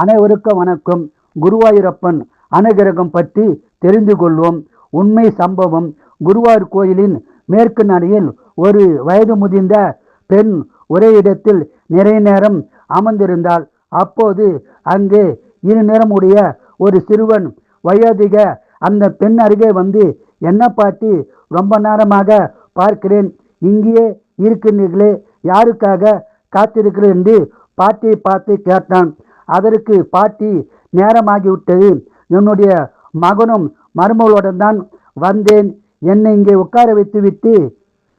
அனைவருக்கும் வணக்கம். குருவாயூரப்பன் அனுகிரகம் பற்றி தெரிந்து கொள்வோம். உண்மை சம்பவம். குருவாயூர் கோயிலின் மேற்கு நடையில் ஒரு வயது முதிர்ந்த பெண் ஒரே இடத்தில் நிறைய நேரம் அமர்ந்திருந்தாள். அப்போது அங்கே இரு நிறமுடைய ஒரு சிறுவன் வயோதிக அந்த பெண் அருகே வந்து என்ன பாட்டி ரொம்ப நேரமாக பார்க்கிறேன். இங்கேயே இருக்கின்றீர்களே யாருக்காக காத்திருக்கிறேன் என்று பாட்டியை பார்த்து கேட்டான். அதற்கு பாட்டி நேரமாகிவிட்டது. என்னுடைய மகனும் மருமகளுடன் தான் வந்தேன். என்னை இங்கே உட்கார வைத்துவிட்டு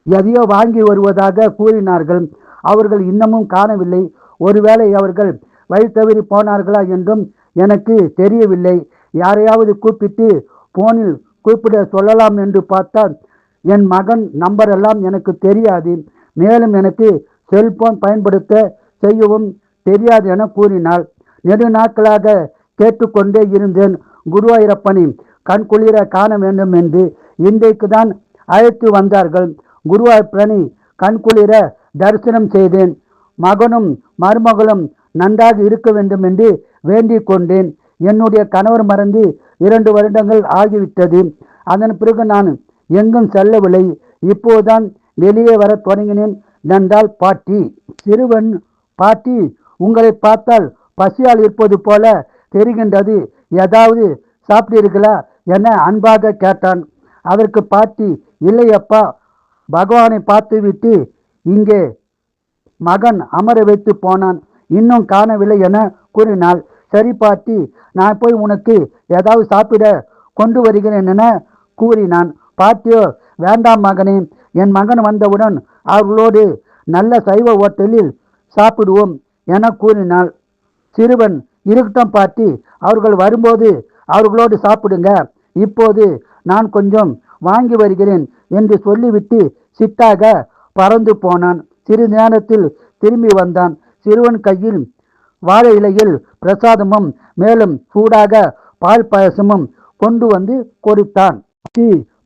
எதையோ வாங்கி வருவதாக கூறினார்கள். அவர்கள் இன்னமும் காணவில்லை. ஒருவேளை அவர்கள் வழி தவறி போனார்களா என்றும் எனக்கு தெரியவில்லை. யாரையாவது கூப்பிட்டு போனில் கூப்பிட சொல்லலாம் என்று பார்த்தால் என் மகன் நம்பர் எல்லாம் எனக்கு தெரியாது. மேலும் எனக்கு செல்போன் பயன்படுத்த செய்யவும் தெரியாது என கூறினாள். நெடு நாட்களாக கேட்டுக்கொண்டே இருந்தேன். குருவாயூரப்பனை கண்குளிர காண வேண்டும் என்று இன்றைக்கு தான் அழைத்து வந்தார்கள். குருவாயூரப்பனை கண்குளிர தரிசனம் செய்தேன். மகனும் மருமகளும் நன்றாக இருக்க வேண்டும் என்று வேண்டிக் கொண்டேன். என்னுடைய கணவர் மறந்து இரண்டு வருடங்கள் ஆகிவிட்டது. அதன் பிறகு நான் எங்கும் செல்லவில்லை. இப்போதுதான் வெளியே வர தொடங்கினேன். நன்றால் பாட்டி சிறுவன் பாட்டி உங்களை பார்த்தால் பசியால் இருப்பது போல தெரிகின்றது. ஏதாவது சாப்பிட்டீர்களா? என அன்பாக கேட்டான். அதற்கு பாட்டி இல்லையப்பா. பகவானை பார்த்துவிட்டு இங்கே மகன் அமர வைத்து போனான். இன்னும் காணவில்லை என கூறினாள். சரி பாட்டி நான் போய் உனக்கு ஏதாவது சாப்பிட கொண்டு வருகிறேன் என கூறினான். பாட்டியோ வேண்டாம் மகனே. என் மகன் வந்தவுடன் அவர்களோடு நல்ல சைவ ஹோட்டலில் சாப்பிடுவோம் என கூறினாள். சிறுவன் இருக்கட்டும் பாட்டி அவர்கள் வரும்போது அவர்களோடு சாப்பிடுங்க. இப்போது நான் கொஞ்சம் வாங்கி வருகிறேன் என்று சொல்லிவிட்டு சிட்டாக பறந்து போனான். சிறிது நேரத்தில் திரும்பி வந்தான். சிறுவன் கையில் வாழை இலையில் பிரசாதமும் மேலும் சூடாக பால் பாயசமும் கொண்டு வந்து கொடுத்தான்.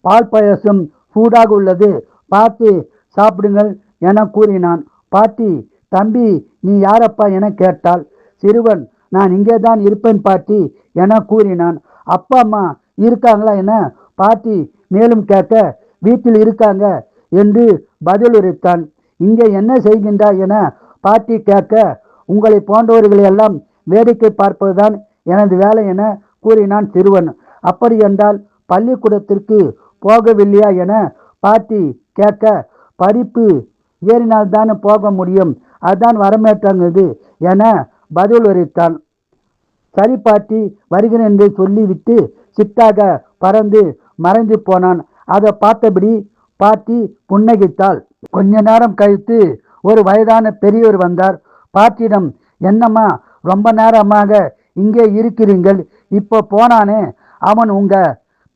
பால் பாயசம் சூடாக உள்ளது பார்த்து சாப்பிடுங்கள் என கூறினான். பாட்டி தம்பி நீ யாரப்பா என கேட்டாள். சிறுவன் நான் இங்கே தான் இருப்பேன் பாட்டி என கூறினான். அப்பா அம்மா இருக்காங்களா என பாட்டி மேலும் கேட்க வீட்டில் இருக்காங்க என்று பதிலுரைத்தான் இங்கே என்ன செய்கின்றாய் என பாட்டி கேட்க உங்களை போன்றவர்களை எல்லாம் வேடிக்கை பார்ப்பதுதான் எனது வேலை என கூறினான் சிறுவன். அப்படி என்றால் பள்ளிக்கூடத்திற்கு போகவில்லையா என பாட்டி கேட்க படிப்பு ஏறினால் தானே போக முடியும் அதுதான் வரமேற்றாங்கிறது என பதில் உரைத்தான். சரி பாட்டி வருகிறேன் என்று சொல்லிவிட்டு சிட்டாக பறந்து மறைந்து போனான். அதை பார்த்தபடி பாட்டி புன்னகித்தாள். கொஞ்ச நேரம் கழித்து ஒரு வயதான பெரியவர் வந்தார். பாட்டியிடம் என்னம்மா ரொம்ப நேரமாக இங்கே இருக்கிறீர்கள். இப்போ போனானே அவன் உங்க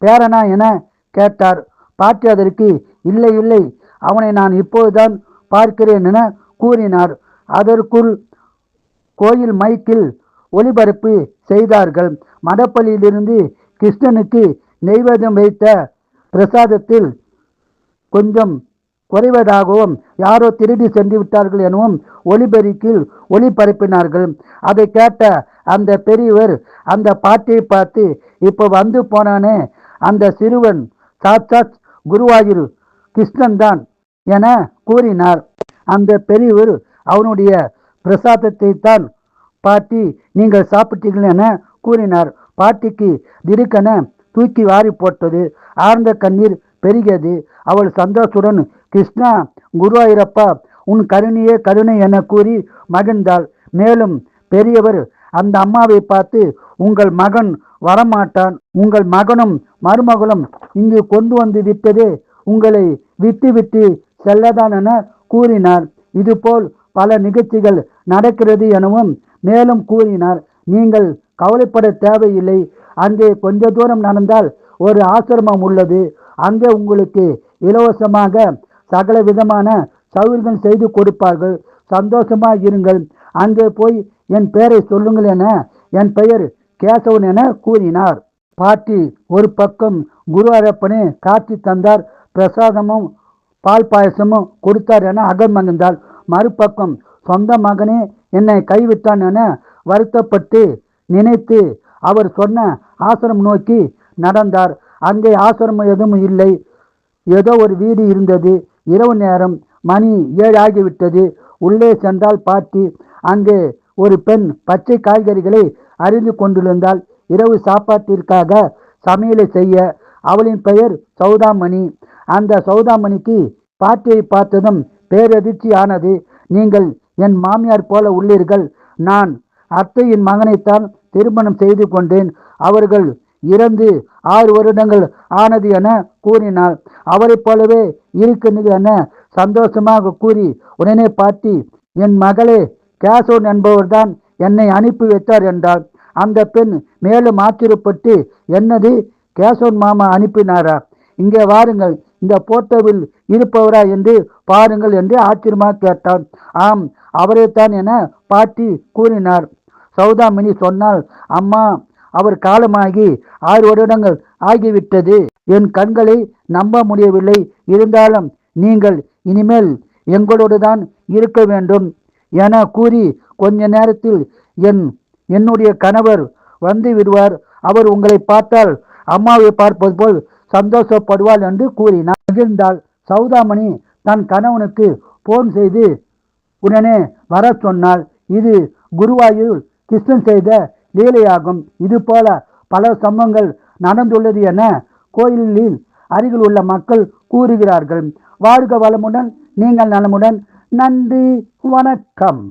பேரனா என கேட்டார். பாட்டி அதற்கு இல்லை இல்லை அவனை நான் இப்போதுதான் பார்க்கிறேன் என கூறினார். அதற்குள் கோயில் மைக்கில் ஒளிபரப்பு செய்தார்கள். மடப்பள்ளியிலிருந்து கிருஷ்ணனுக்கு நெய்வேதம் வைத்த பிரசாதத்தில் கொஞ்சம் குறைவதாகவும் யாரோ திருடி சென்று விட்டார்கள் எனவும் ஒளிபெருக்கில் ஒளிபரப்பினார்கள். அதை கேட்ட அந்த பெரியவர் அந்த பாட்டியை பார்த்து இப்போ வந்து போனானே அந்த சிறுவன் சாட்சாத் குருவாயூர் கிருஷ்ணன் தான் என கூறினார். அந்த பெரியவர் அவனுடைய பிரசாதத்தை தான் பாட்டி நீங்கள் சாப்பிட்டீர்கள் என கூறினார். பாட்டிக்கு திடுக்கென தூக்கி வாரி போட்டது. ஆழ்ந்த கண்ணீர் பெருகியது. அவள் சந்தோஷத்துடன் கிருஷ்ணா குருவாயிரப்பா உன் கருணையே கருணை என கூறி மகிழ்ந்தாள். மேலும் பெரியவர் அந்த அம்மாவை பார்த்து உங்கள் மகன் வரமாட்டான். உங்கள் மகனும் மருமகளும் இங்கு கொண்டு வந்து விட்டதே. உங்களை விட்டு விட்டு செல்லதான் என கூறினார். இதுபோல் பல நிகழ்ச்சிகள் நடக்கிறது எனவும் மேலும் கூறினார். நீங்கள் கவலைப்பட தேவையில்லை. அங்கே கொஞ்ச தூரம் நடந்தால் ஒரு ஆசிரமம் உள்ளது. அங்கே உங்களுக்கு இலவசமாக சகல விதமான சௌகரியங்கள் செய்து கொடுப்பார்கள். சந்தோஷமாக இருங்கள். அங்கே போய் என் பெயரை சொல்லுங்கள் என என் பெயர் கேசவன் என கூறினார். பாட்டி ஒரு பக்கம் குரு குருவாரப்பனே காட்சி தந்தார். பிரசாதமும் பால் பாயசமும் கொடுத்தார் என அகமகிழ்ந்தாள் மறுபக்கம் சொந்த மகனே என்னை கைவிட்டான் என வருத்தப்பட்டு நினைத்து அவர் சொன்ன ஆசிரமம் நோக்கி நடந்தார். அங்கே ஆசிரமம் எதுவும் இல்லை. ஏதோ ஒரு வீடு இருந்தது. இரவு நேரம் மணி ஏழு ஆகிவிட்டது. உள்ளே சென்றால் பாட்டி அங்கே ஒரு பெண் பச்சை காய்கறிகளை அறிந்து கொண்டிருந்தால் இரவு சாப்பாட்டிற்காக சமையலை செய்ய அவளின் பெயர் சௌதாமணி. அந்த சௌதாமணிக்கு பாட்டியை பார்த்ததும் பேரதிர்ச்சி ஆனது நீங்கள் என் மாமியார் போல உள்ளீர்கள். நான் அத்தையின் மகனைத்தான் திருமணம் செய்து கொண்டேன். அவர்கள் இறந்து ஆறு வருடங்கள் ஆனது என கூறினாள். அவரைப் போலவே இருக்கிறது என சந்தோஷமாக கூறி உடனே பாட்டி என் மகளே கேசவன் என்பவர்தான் என்னை அனுப்பி வைத்தார் என்றாள். அந்த பெண் மேலும் ஆச்சரியப்பட்டு என்னது? கேசவன் மாமா அனுப்பினாரா? இங்கே வாருங்கள். இந்த போட்டோவில் இருப்பவரா? என்று பாருங்கள் என்று ஆச்சரியமாக கேட்டான். ஆம் அவரைத்தான் என பாட்டி கூறினார். சௌதாமினி சொன்னால் அம்மா அவர் காலமாகி ஆறு வருடங்கள் ஆகிவிட்டது. என் கண்களை நம்ப முடியவில்லை. இருந்தாலும் நீங்கள் இனிமேல் எங்களோடு தான் இருக்க வேண்டும் என கூறி கொஞ்ச நேரத்தில் என் என்னுடைய கணவர் வந்து விடுவார். அவர் உங்களை பார்த்தால் அம்மாவை பார்ப்பது போல் சந்தோஷப்படுவாள் என்று கூறினார். மகிழ்ந்தாள். சௌதாமணி தன் கணவனுக்கு போன் செய்து உடனே வர சொன்னால் இது குருவாயூர் கிருஷ்ணன் செய்த லீலையாகும். இது போல பல சம்பவங்கள் நடந்துள்ளது என கோயிலில் அருகில் உள்ள மக்கள் கூறுகிறார்கள். வாழ்க வளமுடன் நீங்கள் நலமுடன். நன்றி வணக்கம்.